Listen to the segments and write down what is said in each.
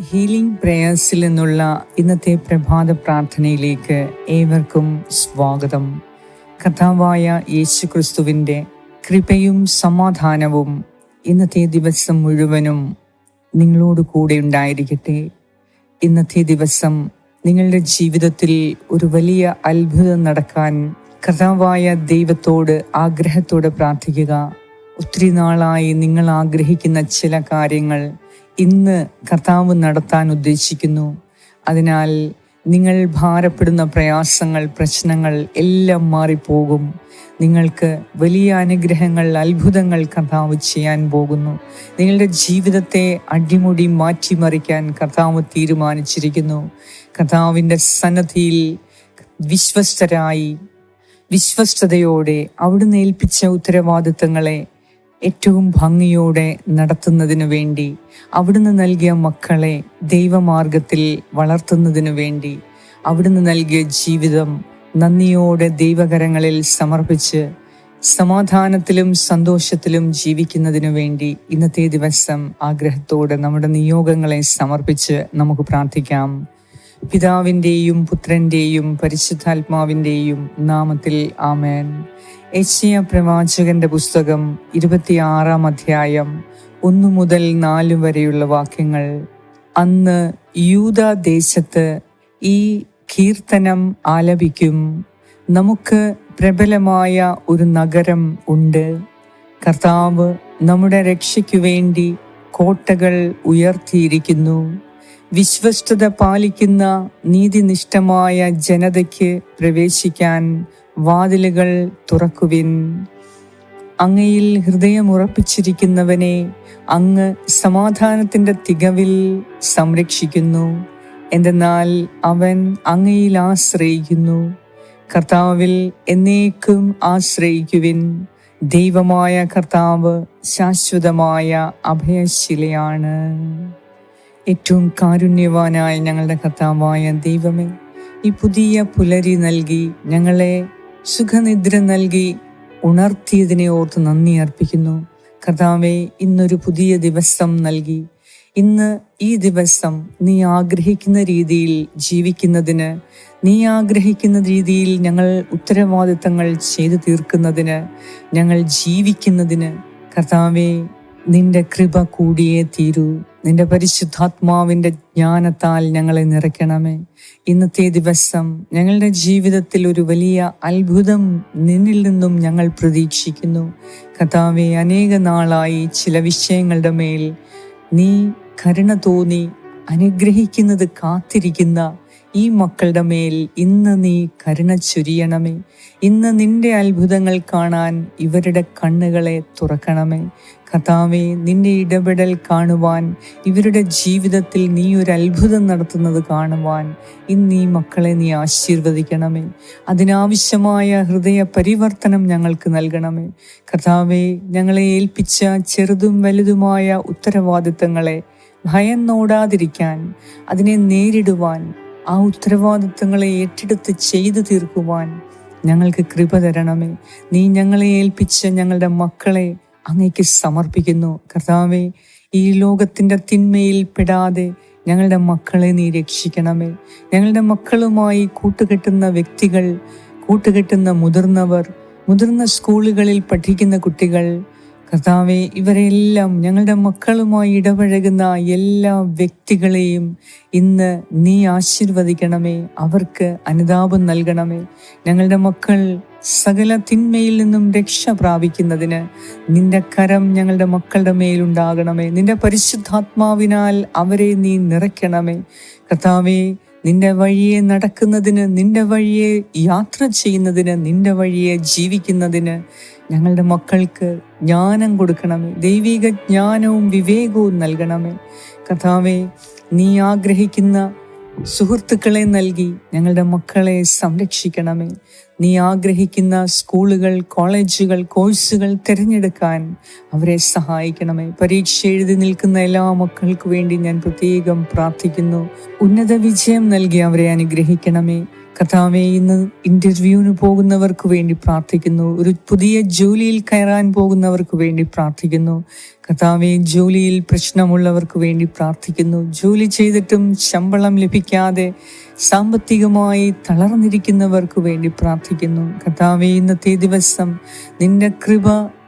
Healing പ്രേയേഴ്സിൽ നിന്നുള്ള ഇന്നത്തെ പ്രഭാത പ്രാർത്ഥനയിലേക്ക് ഏവർക്കും സ്വാഗതം. കഥാവായ യേശു ക്രിസ്തുവിന്റെ കൃപയും സമാധാനവും ഇന്നത്തെ ദിവസം മുഴുവനും നിങ്ങളോട് കൂടെ ഉണ്ടായിരിക്കട്ടെ. ഇന്നത്തെ ദിവസം നിങ്ങളുടെ ജീവിതത്തിൽ ഒരു വലിയ അത്ഭുതം നടക്കാൻ കഥാവായ ദൈവത്തോട് ആഗ്രഹത്തോടെ പ്രാർത്ഥിക്കുക. ഒത്തിരി നാളായി നിങ്ങൾ ആഗ്രഹിക്കുന്ന ചില കാര്യങ്ങൾ ഇന്ന് കർത്താവ് നടത്താൻ ഉദ്ദേശിക്കുന്നു. അതിനാൽ നിങ്ങൾ ഭാരപ്പെടുന്ന പ്രയാസങ്ങൾ പ്രശ്നങ്ങൾ എല്ലാം മാറിപ്പോകും. നിങ്ങൾക്ക് വലിയ അനുഗ്രഹങ്ങൾ അത്ഭുതങ്ങൾ കർത്താവ് ചെയ്യാൻ പോകുന്നു. നിങ്ങളുടെ ജീവിതത്തെ അടിമുടി മാറ്റിമറിക്കാൻ കർത്താവ് തീരുമാനിച്ചിരിക്കുന്നു. കർത്താവിന്റെ സന്നദ്ധിയിൽ വിശ്വസ്തരായി വിശ്വസ്തയോടെ അവിടുന്ന് ഏൽപ്പിച്ച ഉത്തരവാദിത്തങ്ങളെ ഏറ്റവും ഭംഗിയോടെ നടത്തുന്നതിനു വേണ്ടി അവിടുന്ന് നൽകിയ മക്കളെ ദൈവമാർഗത്തിൽ വളർത്തുന്നതിനു വേണ്ടി അവിടുന്ന് നൽകിയ ജീവിതം നന്ദിയോടെ ദൈവകരങ്ങളിൽ സമർപ്പിച്ച് സമാധാനത്തിലും സന്തോഷത്തിലും ജീവിക്കുന്നതിനു വേണ്ടി ഇന്നത്തെ ദിവസം ആഗ്രഹത്തോടെ നമ്മുടെ നിയോഗങ്ങളെ സമർപ്പിച്ച് നമുക്ക് പ്രാർത്ഥിക്കാം. പിതാവിന്റെയും പുത്രന്റെയും പരിശുദ്ധാത്മാവിന്റെയും നാമത്തിൽ ആമേൻ. യശയ പ്രവാചകന്റെ പുസ്തകം ഇരുപത്തിയാറാം അധ്യായം ഒന്നു മുതൽ നാല് വരെയുള്ള വാക്യങ്ങൾ. അന്ന് യൂത ദേശത്ത് ഈ കീർത്തനം ആലപിക്കും. നമുക്ക് പ്രബലമായ ഒരു നഗരം ഉണ്ട്. കർത്താവ് നമ്മുടെ രക്ഷയ്ക്കു വേണ്ടി കോട്ടകൾ ഉയർത്തിയിരിക്കുന്നു. വിശ്വസ്തത പാലിക്കുന്ന നീതിനിഷ്ഠമായ ജനതയ്ക്ക് പ്രവേശിക്കാൻ വാതിലുകൾ തുറക്കുവിൻ. അങ്ങയിൽ ഹൃദയമുറപ്പിച്ചിരിക്കുന്നവനെ അങ്ങ് സമാധാനത്തിന്റെ തികവിൽ സംരക്ഷിക്കുന്നു. എന്തെന്നാൽ അവൻ അങ്ങയിൽ ആശ്രയിക്കുന്നു. കർത്താവിൽ എന്നേക്കും ആശ്രയിക്കുവിൻ. ദൈവമായ കർത്താവ് ശാശ്വതമായ അഭയശിലയാണ്. ഏറ്റവും കാരുണ്യവാനായ ഞങ്ങളുടെ കർത്താവായ ദൈവമേ ഈ പുതിയ പുലരി നൽകി ഞങ്ങളെ സുഖനിദ്ര നൽകി ഉണർത്തിയതിനെ ഓർത്ത് നന്ദി അർപ്പിക്കുന്നു. കർത്താവെ ഇന്നൊരു പുതിയ ദിവസം നൽകി. ഇന്ന് ഈ ദിവസം നീ ആഗ്രഹിക്കുന്ന രീതിയിൽ ജീവിക്കുന്നതിന് നീ ആഗ്രഹിക്കുന്ന രീതിയിൽ ഞങ്ങൾ ഉത്തരവാദിത്തങ്ങൾ ചെയ്തു തീർക്കുന്നതിന് ഞങ്ങൾ ജീവിക്കുന്നതിന് കർത്താവെ നിന്റെ കൃപ കൂടിയേ തീരൂ. നിന്റെ പരിശുദ്ധാത്മാവിന്റെ ജ്ഞാനത്താൽ ഞങ്ങളെ നിറയ്ക്കണമേ. ഇന്നത്തെ ദിവസം ഞങ്ങളുടെ ജീവിതത്തിൽ ഒരു വലിയ അത്ഭുതം നിന്നിൽ നിന്നും ഞങ്ങൾ പ്രതീക്ഷിക്കുന്നു. കഥാവെ അനേക നാളായി ചില വിഷയങ്ങളുടെ മേൽ നീ കരുണ തോന്നി അനുഗ്രഹിക്കുന്നത് കാത്തിരിക്കുന്ന ഈ മക്കളുടെ മേൽ ഇന്ന് നീ കരുണ ചൊരിയണമേ. ഇന്ന് നിന്റെ അത്ഭുതങ്ങൾ കാണാൻ ഇവരുടെ കണ്ണുകളെ തുറക്കണമേ. കഥാവെ നിന്റെ ഇടപെടൽ കാണുവാൻ ഇവരുടെ ജീവിതത്തിൽ നീ ഒരു അത്ഭുതം നടത്തുന്നത് കാണുവാൻ ഇന്ന് ഈ മക്കളെ നീ ആശീർവദിക്കണമേ. അതിനാവശ്യമായ ഹൃദയ പരിവർത്തനം ഞങ്ങൾക്ക് നൽകണമേ. കഥാവെ ഞങ്ങളെ ഏൽപ്പിച്ച ചെറുതും വലുതുമായ ഉത്തരവാദിത്തങ്ങളെ ഭയം നോടാതിരിക്കാൻ അതിനെ നേരിടുവാൻ ആ ഉത്തരവാദിത്തങ്ങളെ ഏറ്റെടുത്ത് ചെയ്തു തീർക്കുവാൻ ഞങ്ങൾക്ക് കൃപ തരണമേ. നീ ഞങ്ങളെ ഏൽപ്പിച്ച ഞങ്ങളുടെ മക്കളെ അങ്ങേക്ക് സമർപ്പിക്കുന്നു. കർത്താവെ ഈ ലോകത്തിന്റെ തിന്മയിൽ പെടാതെ ഞങ്ങളുടെ മക്കളെ നീ രക്ഷിക്കണമേ. ഞങ്ങളുടെ മക്കളുമായി കൂട്ടുകെട്ടുന്ന വ്യക്തികൾ കൂട്ടുകെട്ടുന്ന മുതിർന്നവർ മുതിർന്ന സ്കൂളുകളിൽ പഠിക്കുന്ന കുട്ടികൾ കർത്താവെ ഇവരെല്ലാം ഞങ്ങളുടെ മക്കളുമായി ഇടപഴകുന്ന എല്ലാ വ്യക്തികളെയും ഇന്ന് നീ ആശീർവദിക്കണമേ. അവർക്ക് അനുതാപം നൽകണമേ. ഞങ്ങളുടെ മക്കൾ സകല തിന്മയിൽ നിന്നും രക്ഷ പ്രാപിക്കുന്നതിന് നിന്റെ കരം ഞങ്ങളുടെ മക്കളുടെ മേലുണ്ടാകണമേ നിന്റെ പരിശുദ്ധാത്മാവിനാൽ അവരെ നീ നിറയ്ക്കണമേ. കർത്താവെ നിന്റെ വഴിയെ നടക്കുന്നതിന് നിന്റെ വഴിയെ യാത്ര ചെയ്യുന്നതിന് നിന്റെ വഴിയെ ജീവിക്കുന്നതിന് ഞങ്ങളുടെ മക്കൾക്ക് ജ്ഞാനം കൊടുക്കണമേ. ദൈവിക ജ്ഞാനവും വിവേകവും നൽകണമേ. കഥാവെ നീ ആഗ്രഹിക്കുന്ന സുഹൃത്തുക്കളെ നൽകി ഞങ്ങളുടെ മക്കളെ സംരക്ഷിക്കണമേ. നീ ആഗ്രഹിക്കുന്ന സ്കൂളുകൾ കോളേജുകൾ കോഴ്സുകൾ തിരഞ്ഞെടുക്കാൻ അവരെ സഹായിക്കണമേ. പരീക്ഷ എഴുതി നിൽക്കുന്ന എല്ലാ മക്കൾക്കു വേണ്ടി ഞാൻ പ്രത്യേകം പ്രാർത്ഥിക്കുന്നു. ഉന്നത വിജയം നൽകി അവരെ അനുഗ്രഹിക്കണമേ. കഥാവെ ഇന്ന് ഇന്റർവ്യൂവിന് പോകുന്നവർക്ക് വേണ്ടി പ്രാർത്ഥിക്കുന്നു. ഒരു പുതിയ ജോലിയിൽ കയറാൻ പോകുന്നവർക്ക് വേണ്ടി പ്രാർത്ഥിക്കുന്നു. കർത്താവെ ജോലിയിൽ പ്രശ്നമുള്ളവർക്ക് വേണ്ടി പ്രാർത്ഥിക്കുന്നു. ജോലി ചെയ്തിട്ടും ശമ്പളം ലഭിക്കാതെ സാമ്പത്തികമായി തളർന്നിരിക്കുന്നവർക്ക് വേണ്ടി പ്രാർത്ഥിക്കുന്നു. കർത്താവെ ഇന്നത്തെ ദിവസം നിന്റെ കൃപ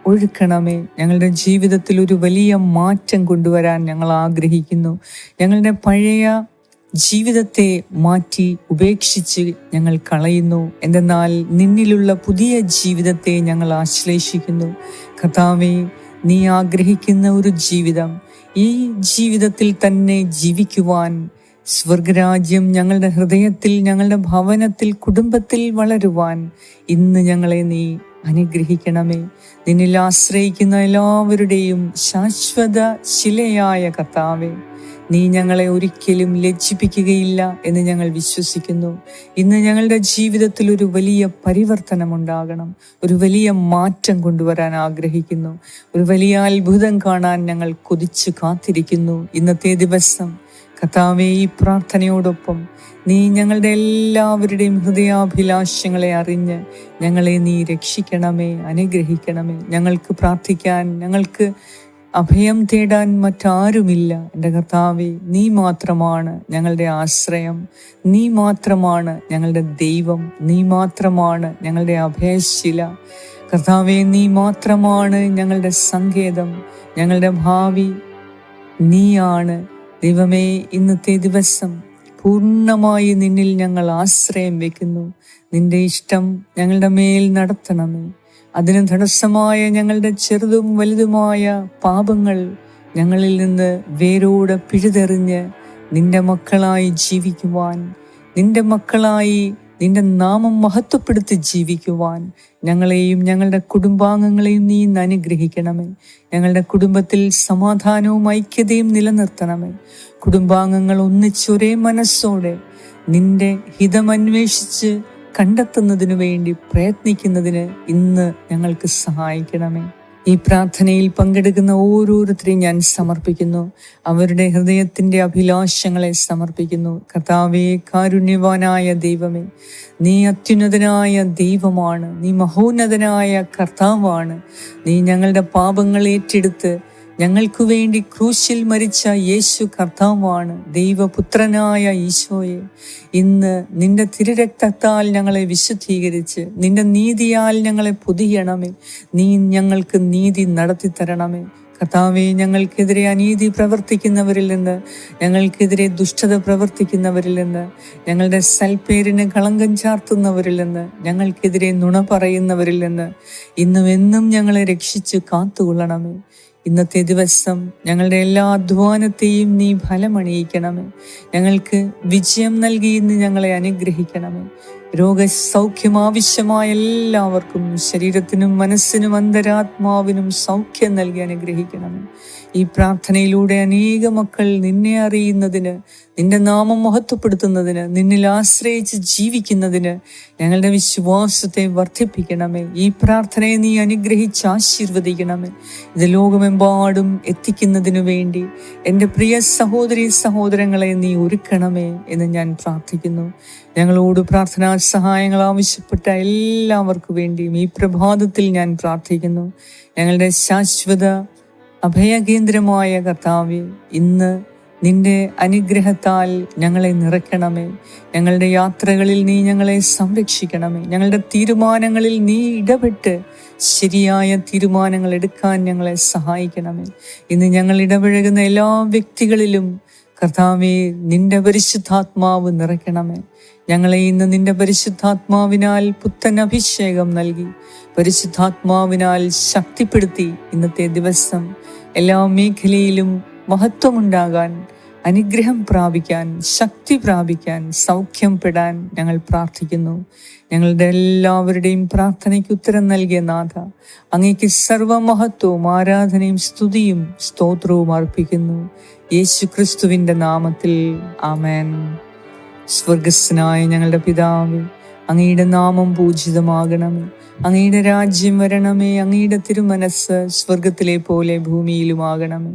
ഒഴുക്കണമേ. ഞങ്ങളുടെ ജീവിതത്തിൽ ഒരു വലിയ മാറ്റം കൊണ്ടുവരാൻ ഞങ്ങൾ ആഗ്രഹിക്കുന്നു. ഞങ്ങളുടെ പഴയ ജീവിതത്തെ മാറ്റി ഉപേക്ഷിച്ച് ഞങ്ങൾ കളയുന്നു. എന്തെന്നാൽ നിന്നിലുള്ള പുതിയ ജീവിതത്തെ ഞങ്ങൾ ആശ്ലേഷിക്കുന്നു. കഥാവെ നീ ആഗ്രഹിക്കുന്ന ഒരു ജീവിതം ഈ ജീവിതത്തിൽ തന്നെ ജീവിക്കുവാൻ സ്വർഗരാജ്യം ഞങ്ങളുടെ ഹൃദയത്തിൽ ഞങ്ങളുടെ ഭവനത്തിൽ കുടുംബത്തിൽ വളരുവാൻ ഇന്ന് ഞങ്ങളെ നീ അനുഗ്രഹിക്കണമേ. നിന്നിൽ ആശ്രയിക്കുന്ന എല്ലാവരുടെയും ശാശ്വത ശിലയായ കർത്താവേ നീ ഞങ്ങളെ ഒരിക്കലും ലജ്ജിപ്പിക്കുകയില്ല എന്ന് ഞങ്ങൾ വിശ്വസിക്കുന്നു. ഇന്ന് ഞങ്ങളുടെ ജീവിതത്തിൽ ഒരു വലിയ പരിവർത്തനം ഉണ്ടാകണം ഒരു വലിയ മാറ്റം കൊണ്ടുവരാൻ ആഗ്രഹിക്കുന്നു. ഒരു വലിയ അത്ഭുതം കാണാൻ ഞങ്ങൾ കൊതിച്ചു കാത്തിരിക്കുന്നു. ഇന്നത്തെ ദിവസം കഥാവേ ഈ പ്രാർത്ഥനയോടൊപ്പം നീ ഞങ്ങളുടെ എല്ലാവരുടെയും ഹൃദയാഭിലാഷങ്ങളെ അറിഞ്ഞ് ഞങ്ങളെ നീ രക്ഷിക്കണമേ അനുഗ്രഹിക്കണമേ. ഞങ്ങൾക്ക് പ്രാർത്ഥിക്കാൻ ഞങ്ങൾക്ക് അഭയം തേടാൻ മറ്റാരുമില്ല. എന്റെ കർത്താവെ നീ മാത്രമാണ് ഞങ്ങളുടെ ആശ്രയം. നീ മാത്രമാണ് ഞങ്ങളുടെ ദൈവം. നീ മാത്രമാണ് ഞങ്ങളുടെ അഭയശില. കർത്താവെ നീ മാത്രമാണ് ഞങ്ങളുടെ സങ്കേതം. ഞങ്ങളുടെ ഭാവി നീയാണ്. ദൈവമേ ഇന്നത്തെ ദിവസം പൂർണമായി നിന്നിൽ ഞങ്ങൾ ആശ്രയം വെക്കുന്നു. നിന്റെ ഇഷ്ടം ഞങ്ങളുടെ മേൽ നടത്തണമേ. അതിന് തടസ്സമായ ഞങ്ങളുടെ ചെറുതും വലുതുമായ പാപങ്ങൾ ഞങ്ങളിൽ നിന്ന് വേരോടെ പിഴുതെറിഞ്ഞ് നിന്റെ മക്കളായി ജീവിക്കുവാൻ നിന്റെ മക്കളായി നിന്റെ നാമം മഹത്വപ്പെടുത്തി ജീവിക്കുവാൻ ഞങ്ങളെയും ഞങ്ങളുടെ കുടുംബാംഗങ്ങളെയും നീ അനുഗ്രഹിക്കണമേ. ഞങ്ങളുടെ കുടുംബത്തിൽ സമാധാനവും ഐക്യതയും നിലനിർത്തണമേ. കുടുംബാംഗങ്ങൾ ഒന്നിച്ചൊരേ മനസ്സോടെ നിന്റെ ഹിതമന്വേഷിച്ച് കണ്ടെത്തുന്നതിനു വേണ്ടി പ്രയത്നിക്കുന്നതിന് ഇന്ന് ഞങ്ങൾക്ക് സഹായിക്കണമേ. ഈ പ്രാർത്ഥനയിൽ പങ്കെടുക്കുന്ന ഓരോരുത്തരെയും ഞാൻ സമർപ്പിക്കുന്നു. അവരുടെ ഹൃദയത്തിന്റെ അഭിലാഷങ്ങളെ സമർപ്പിക്കുന്നു. കർത്താവേ കാരുണ്യവാനായ ദൈവമേ നീ അത്യുന്നതനായ ദൈവമാണ്. നീ മഹോന്നതനായ കർത്താവാണ്. നീ ഞങ്ങളുടെ പാപങ്ങൾ ഏറ്റെടുത്ത് ഞങ്ങൾക്കു വേണ്ടി ക്രൂശിൽ മരിച്ച യേശു കർത്താവാണ് ദൈവപുത്രനായ ഈശോയെ. ഇന്ന് നിന്റെ തിരുരക്തത്താൽ ഞങ്ങളെ വിശുദ്ധീകരിച്ച് നിന്റെ നീതിയാൽ ഞങ്ങളെ പുതിയണമേ. നീ ഞങ്ങൾക്ക് നീതി നടത്തി തരണമേ. കർത്താവെ ഞങ്ങൾക്കെതിരെ അനീതി പ്രവർത്തിക്കുന്നവരിൽ നിന്ന് ഞങ്ങൾക്കെതിരെ ദുഷ്ടത പ്രവർത്തിക്കുന്നവരിൽ നിന്ന് ഞങ്ങളുടെ സൽപ്പേരിന് കളങ്കം ചാർത്തുന്നവരിൽ നിന്ന് ഞങ്ങൾക്കെതിരെ നുണ പറയുന്നവരിൽ നിന്ന് ഇന്നും എന്നും ഞങ്ങളെ രക്ഷിച്ച് കാത്തുകൊള്ളണമേ. ഇന്നത്തെ ദിവസം ഞങ്ങളുടെ എല്ലാ അധ്വാനത്തെയും നീ ഫലമണിയിക്കണമേ. ഞങ്ങൾക്ക് വിജയം നൽകി ഇന്ന് ഞങ്ങളെ അനുഗ്രഹിക്കണമേ. രോഗസൗഖ്യം ആവശ്യമായ എല്ലാവർക്കും ശരീരത്തിനും മനസ്സിനും അന്തരാത്മാവിനും സൗഖ്യം നൽകി അനുഗ്രഹിക്കണമേ. ഈ പ്രാർത്ഥനയിലൂടെ അനേക മക്കൾ നിന്നെ അറിയുന്നതിന് നിന്റെ നാമം മഹത്വപ്പെടുത്തുന്നതിന് നിന്നിൽ ആശ്രയിച്ച് ജീവിക്കുന്നതിന് ഞങ്ങളുടെ വിശ്വാസത്തെ വർദ്ധിപ്പിക്കണമേ. ഈ പ്രാർത്ഥനയെ നീ അനുഗ്രഹിച്ച് ആശീർവദിക്കണമേ. ഇത് ലോകമെമ്പാടും എത്തിക്കുന്നതിനു വേണ്ടി എന്റെ പ്രിയ സഹോദരി സഹോദരങ്ങളെ നീ ഒരുക്കണമേ എന്ന് ഞാൻ പ്രാർത്ഥിക്കുന്നു. ഞങ്ങളോട് പ്രാർത്ഥനാ സഹായങ്ങൾ ആവശ്യപ്പെട്ട എല്ലാവർക്കു വേണ്ടിയും ഈ പ്രഭാതത്തിൽ ഞാൻ പ്രാർത്ഥിക്കുന്നു. ഞങ്ങളുടെ ശാശ്വത അഭയകേന്ദ്രമായ കർത്താവ് ഇന്ന് നിന്റെ അനുഗ്രഹത്താൽ ഞങ്ങളെ നിറയ്ക്കണമേ. ഞങ്ങളുടെ യാത്രകളിൽ നീ ഞങ്ങളെ സംരക്ഷിക്കണമേ. ഞങ്ങളുടെ തീരുമാനങ്ങളിൽ നീ ഇടപെട്ട് ശരിയായ തീരുമാനങ്ങൾ എടുക്കാൻ ഞങ്ങളെ സഹായിക്കണമേ. ഇന്ന് ഞങ്ങൾ ഇടപഴകുന്ന എല്ലാ വ്യക്തികളിലും കർത്താവെ നിന്റെ പരിശുദ്ധാത്മാവ് നിറയ്ക്കണമേ. ഞങ്ങളെ ഇന്ന് നിന്റെ പരിശുദ്ധാത്മാവിനാൽ പുത്തൻ അഭിഷേകം നൽകി പരിശുദ്ധാത്മാവിനാൽ ശക്തിപ്പെടുത്തി ഇന്നത്തെ ദിവസം എല്ലാ മേഖലയിലും മഹത്വമുണ്ടാകാൻ അനുഗ്രഹം പ്രാപിക്കാൻ ശക്തി പ്രാപിക്കാൻ സൗഖ്യം പെടാൻ ഞങ്ങൾ പ്രാർത്ഥിക്കുന്നു. ഞങ്ങളുടെ എല്ലാവരുടെയും പ്രാർത്ഥനയ്ക്ക് ഉത്തരം നൽകിയ നാഥ അങ്ങേക്ക് സർവമഹത്വവും ആരാധനയും സ്തുതിയും സ്തോത്രവും അർപ്പിക്കുന്നു. യേശു ക്രിസ്തുവിന്റെ നാമത്തിൽ ആമേൻ. സ്വർഗസ്നായ ഞങ്ങളുടെ പിതാവ് അങ്ങയുടെ നാമം പൂജിതമാകണമേ. അങ്ങയുടെ രാജ്യം വരണമേ അങ്ങയുടെ തിരുമനസ് സ്വർഗത്തിലെ പോലെ ഭൂമിയിലുമാകണമേ.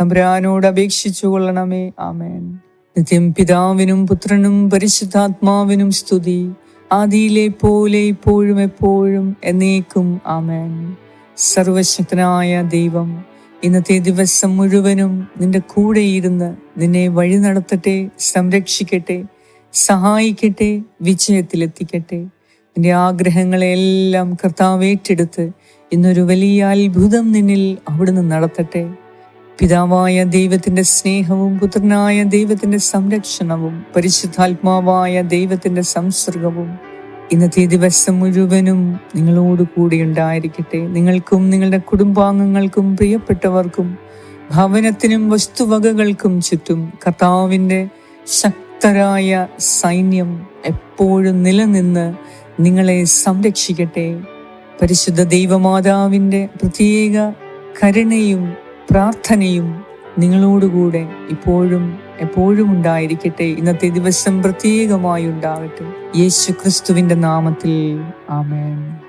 തമ്പുരാനോട് അപേക്ഷിച്ചു കൊള്ളണമേ. ആമേൻ. നിത്യം പിതാവിനും പുത്രനും പരിശുദ്ധാത്മാവിനും സ്തുതി. ആദിയിലെ പോലെ ഇപ്പോഴും എപ്പോഴും എന്നേക്കും ആമേൻ. സർവശക്തനായ ദൈവം ഇന്നത്തെ ദിവസം മുഴുവനും നിന്റെ കൂടെ ഇരുന്ന് നിന്നെ വഴി നടത്തട്ടെ സംരക്ഷിക്കട്ടെ സഹായിക്കട്ടെ വിജയത്തിലെത്തിക്കട്ടെ. നിന്റെ ആഗ്രഹങ്ങളെല്ലാം കർത്താവ് ഏറ്റെടുത്ത് ഇന്നൊരു വലിയ അത്ഭുതം നിന്നിൽ അവിടുന്ന് നടത്തട്ടെ. പിതാവായ ദൈവത്തിന്റെ സ്നേഹവും പുത്രനായ ദൈവത്തിന്റെ സംരക്ഷണവും പരിശുദ്ധാത്മാവായ ദൈവത്തിന്റെ സംസർഗവും ഇന്നത്തെ ദിവസം മുഴുവനും നിങ്ങളോട് കൂടി ഉണ്ടായിരിക്കട്ടെ. നിങ്ങൾക്കും നിങ്ങളുടെ കുടുംബാംഗങ്ങൾക്കും പ്രിയപ്പെട്ടവർക്കും ഭവനത്തിനും വസ്തുവകകൾക്കും ചുറ്റും കർത്താവിന്റെ ശക്തരായ സൈന്യം എപ്പോഴും നിലനിന്ന് നിങ്ങളെ സംരക്ഷിക്കട്ടെ. പരിശുദ്ധ ദൈവമാതാവിന്റെ പ്രത്യേക കരുണയും പ്രാർത്ഥനയും നിങ്ങളോടുകൂടെ ഇപ്പോഴും എപ്പോഴും ഉണ്ടായിരിക്കട്ടെ. ഇന്നത്തെ ദിവസം പ്രത്യേകമായി ഉണ്ടാകട്ടെ. യേശു ക്രിസ്തുവിന്റെ നാമത്തിൽ. ആമേൻ.